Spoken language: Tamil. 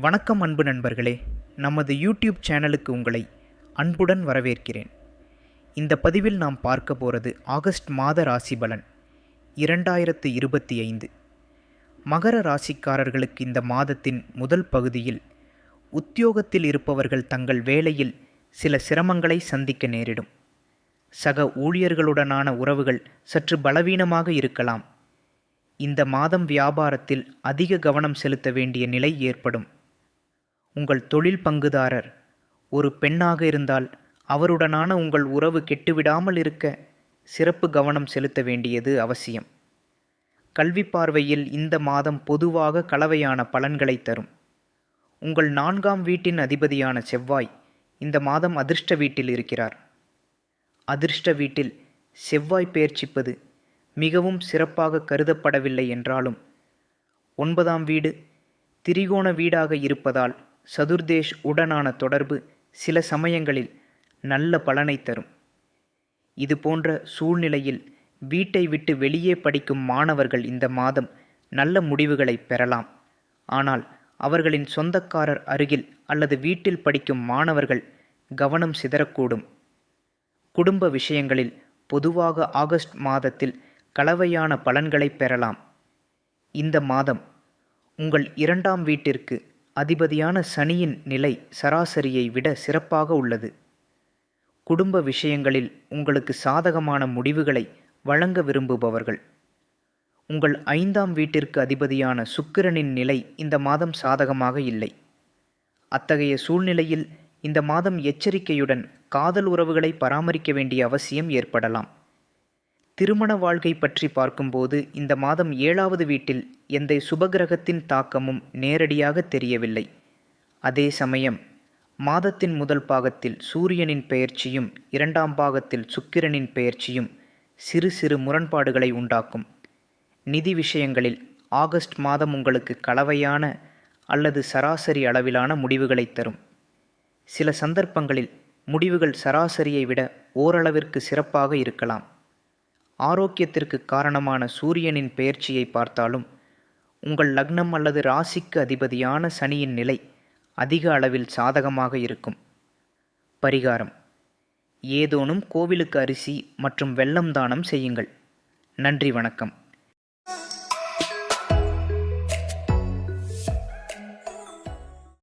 வணக்கம் அன்பு நண்பர்களே நமது யூடியூப் சேனலுக்கு உங்களை அன்புடன் வரவேற்கிறேன். இந்த பதிவில் நாம் பார்க்க போகிறது ஆகஸ்ட் மாத ராசி பலன் இரண்டாயிரத்து இருபத்தி ஐந்து. மகர ராசிக்காரர்களுக்கு இந்த மாதத்தின் முதல் பகுதியில் உத்தியோகத்தில் இருப்பவர்கள் தங்கள் வேலையில் சில சிரமங்களை சந்திக்க நேரிடும். சக ஊழியர்களுடனான உறவுகள் சற்று பலவீனமாக இருக்கலாம். இந்த மாதம் வியாபாரத்தில் அதிக கவனம் செலுத்த வேண்டிய நிலை ஏற்படும். உங்கள் தொழில் பங்குதாரர். ஒரு பெண்ணாக இருந்தால் அவருடனான உங்கள் உறவு கெட்டுவிடாமல் இருக்க சிறப்பு கவனம் செலுத்த வேண்டியது அவசியம். கல்வி பார்வையில் இந்த மாதம் பொதுவாக கலவையான பலன்களை தரும். உங்கள் நான்காம் வீட்டின் அதிபதியான செவ்வாய் இந்த மாதம் அதிர்ஷ்ட வீட்டில் இருக்கிறார். அதிர்ஷ்ட வீட்டில் செவ்வாய் பெயர்ச்சிப்பது மிகவும் சிறப்பாக கருதப்படவில்லை என்றாலும் ஒன்பதாம் வீடு திரிகோண வீடாக இருப்பதால் சதுர்தேஷ் உடனான தொடர்பு சில சமயங்களில் நல்ல பலனை தரும். இது போன்ற சூழ்நிலையில் வீட்டை விட்டு வெளியே படிக்கும் மாணவர்கள் இந்த மாதம் நல்ல முடிவுகளை பெறலாம். ஆனால் அவர்களின் சொந்தக்காரர் அருகில் அல்லது வீட்டில் படிக்கும் மாணவர்கள் கவனம் சிதறக்கூடும். குடும்ப விஷயங்களில் பொதுவாக ஆகஸ்ட் மாதத்தில் கலவையான பலன்களை பெறலாம். இந்த மாதம் உங்கள் இரண்டாம் வீட்டிற்கு அதிபதியான சனியின் நிலை சராசரியை விட சிறப்பாக உள்ளது. குடும்ப விஷயங்களில் உங்களுக்கு சாதகமான முடிவுகளை வழங்க விரும்புபவர்கள். உங்கள் ஐந்தாம் வீட்டிற்கு அதிபதியான சுக்கிரனின் நிலை இந்த மாதம் சாதகமாக இல்லை. அத்தகைய சூழ்நிலையில் இந்த மாதம் எச்சரிக்கையுடன் காதல் உறவுகளை பராமரிக்க வேண்டிய அவசியம் ஏற்படலாம். திருமண வாழ்க்கை பற்றி பார்க்கும்போது இந்த மாதம் ஏழாவது வீட்டில் எந்த சுபகிரகத்தின் தாக்கமும் நேரடியாக தெரியவில்லை. அதே சமயம் மாதத்தின் முதல் பாகத்தில் சூரியனின் பெயர்ச்சியும் இரண்டாம் பாகத்தில் சுக்கிரனின் பெயர்ச்சியும் சிறு சிறு முரண்பாடுகளை உண்டாக்கும். நிதி விஷயங்களில் ஆகஸ்ட் மாதம் உங்களுக்கு கலவையான அல்லது சராசரி அளவிலான முடிவுகளை தரும். சில சந்தர்ப்பங்களில் முடிவுகள் சராசரியை விட ஓரளவிற்கு சிறப்பாக இருக்கலாம். ஆரோக்கியத்திற்கு காரணமான சூரியனின் பெயர்ச்சியை பார்த்தாலும் உங்கள் லக்னம் அல்லது ராசிக்கு அதிபதியான சனியின் நிலை அதிக அளவில் சாதகமாக இருக்கும். பரிகாரம். ஏதோனும் கோவிலுக்கு அரிசி மற்றும் வெள்ளம் தானம் செய்யுங்கள். நன்றி வணக்கம்.